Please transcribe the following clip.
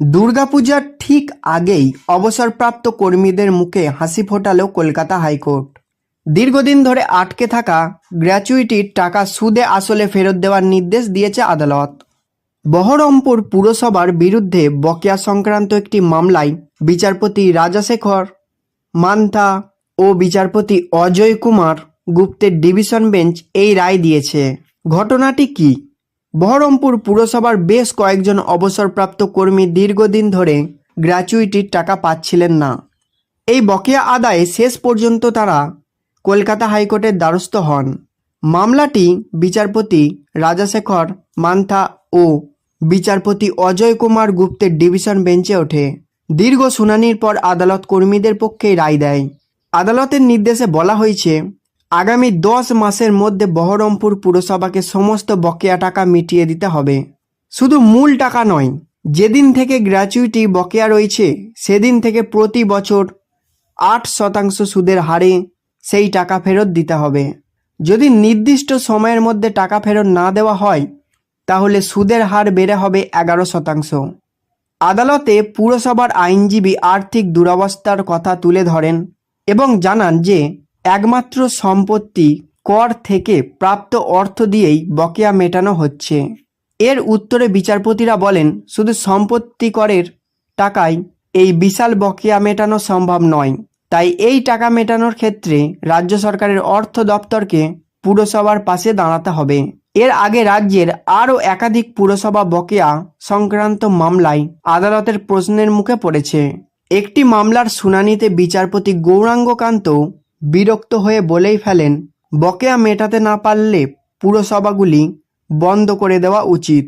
দুর্গাপূজার ঠিক আগেই অবসরপ্রাপ্ত কর্মীদের মুখে হাসি ফোটালো কলকাতা হাইকোর্ট। দীর্ঘদিন ধরে আটকে থাকা গ্র্যাচুইটির টাকা সুদে আসলে ফেরত দেওয়ার নির্দেশ দিয়েছে আদালত। বহরমপুর পুরসভার বিরুদ্ধে বকেয়া সংক্রান্ত একটি মামলায় বিচারপতি রাজাশেখর, মান্থা ও বিচারপতি অজয় কুমার গুপ্তের ডিভিশন বেঞ্চ এই রায় দিয়েছে। ঘটনাটি কি? বহরমপুর পুরসভার বেশ কয়েকজন অবসরপ্রাপ্ত কর্মী দীর্ঘদিন ধরে গ্র্যাচুইটির টাকা পাচ্ছিলেন না। এই বকেয়া আদায়ে শেষ পর্যন্ত তারা কলকাতা হাইকোর্টের দ্বারস্থ হন। মামলাটি বিচারপতি রাজাশেখর মান্থা ও বিচারপতি অজয় কুমার গুপ্তের ডিভিশন বেঞ্চে ওঠে। দীর্ঘ শুনানির পর আদালত কর্মীদের পক্ষেই রায় দেয়। আদালতের নির্দেশে বলা হয়েছে আগামী দশ মাসের মধ্যে বহরমপুর পুরসভাকে সমস্ত বকেয়া টাকা মিটিয়ে দিতে হবে। শুধু মূল টাকা নয়, যেদিন থেকে গ্র্যাচুইটি বকেয়া রয়েছে, সেদিন থেকে প্রতি বছর আট শতাংশ সুদের হারে সেই টাকা ফেরত দিতে হবে। যদি নির্দিষ্ট সময়ের মধ্যে টাকা ফেরত না দেওয়া হয়, তাহলে সুদের হার বেড়ে হবে এগারো শতাংশ। আদালতে পুরসভার আইনজীবী আর্থিক দুরবস্থার কথা তুলে ধরেন এবং জানান যে একমাত্র সম্পত্তি কর থেকে প্রাপ্ত অর্থ দিয়েই বকেয়া মেটানো হচ্ছে। এর উত্তরে বিচারপতিরা বলেন, শুধু সম্পত্তি করের টাকায় এই বিশাল বকেয়া মেটানো সম্ভব নয়। তাই এই টাকা মেটানোর ক্ষেত্রে রাজ্য সরকারের অর্থ দপ্তরকে পুরসভার পাশে দাঁড়াতে হবে। এর আগে রাজ্যের আরও একাধিক পুরসভা বকেয়া সংক্রান্ত মামলায় আদালতের প্রশ্নের মুখে পড়েছে। একটি মামলার শুনানিতে বিচারপতি গৌরাঙ্গকান্ত বিরক্ত হয়ে বলেই ফেলেন বকেয়া মেটাতে না পারলে পুরসভাগুলি বন্ধ করে দেওয়া উচিত।